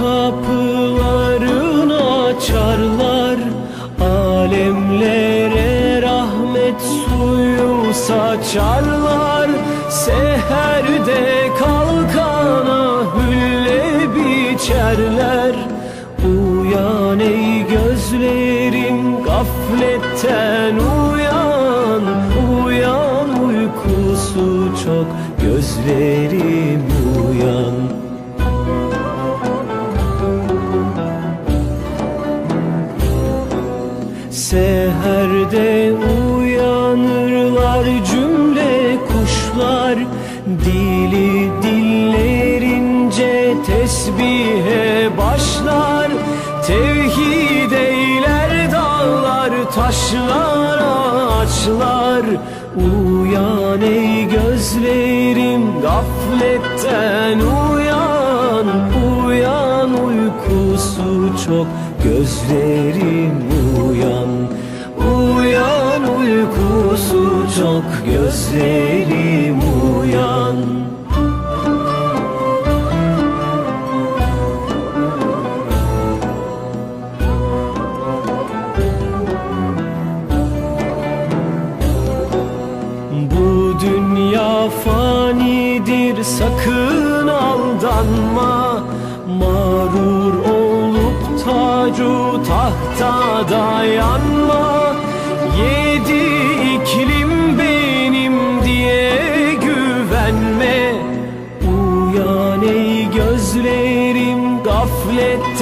Kapılarını açarlar. Alemlere rahmet suyu saçarlar. Seherde kalkana hülle biçerler. Uyan ey gözlerim gafletten uyan. Uyan uykusu çok gözlerim Seherde uyanırlar cümle kuşlar? Dili dillerince tesbihe başlar. Tevhid eyler dağlar taşlar ağaçlar. Uyan ey gözlerim gafletten uyan. Uyan uykusu çok gözlerim çok gözlerim uyan. Bu dünya fanidir sakın aldanma. Mağrur olup tacu tahta dayanma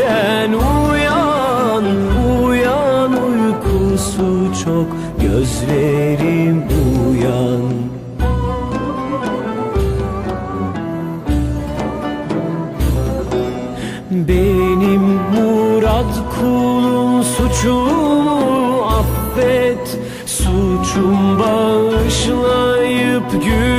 gafletten uyan Uyan uykusu çok gözlerim uyan. Benim murad kulun suçumu affet. Suçum bağışlayıp günahım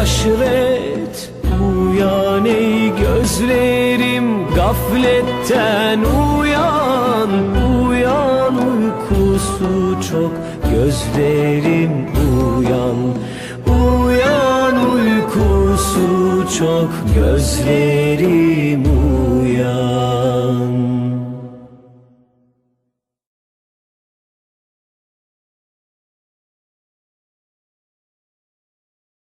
haşret Uyan ey gözlerim gafletten uyan Uyan uykusu çok gözlerim uyan. Uyan uykusu çok gözlerim uyan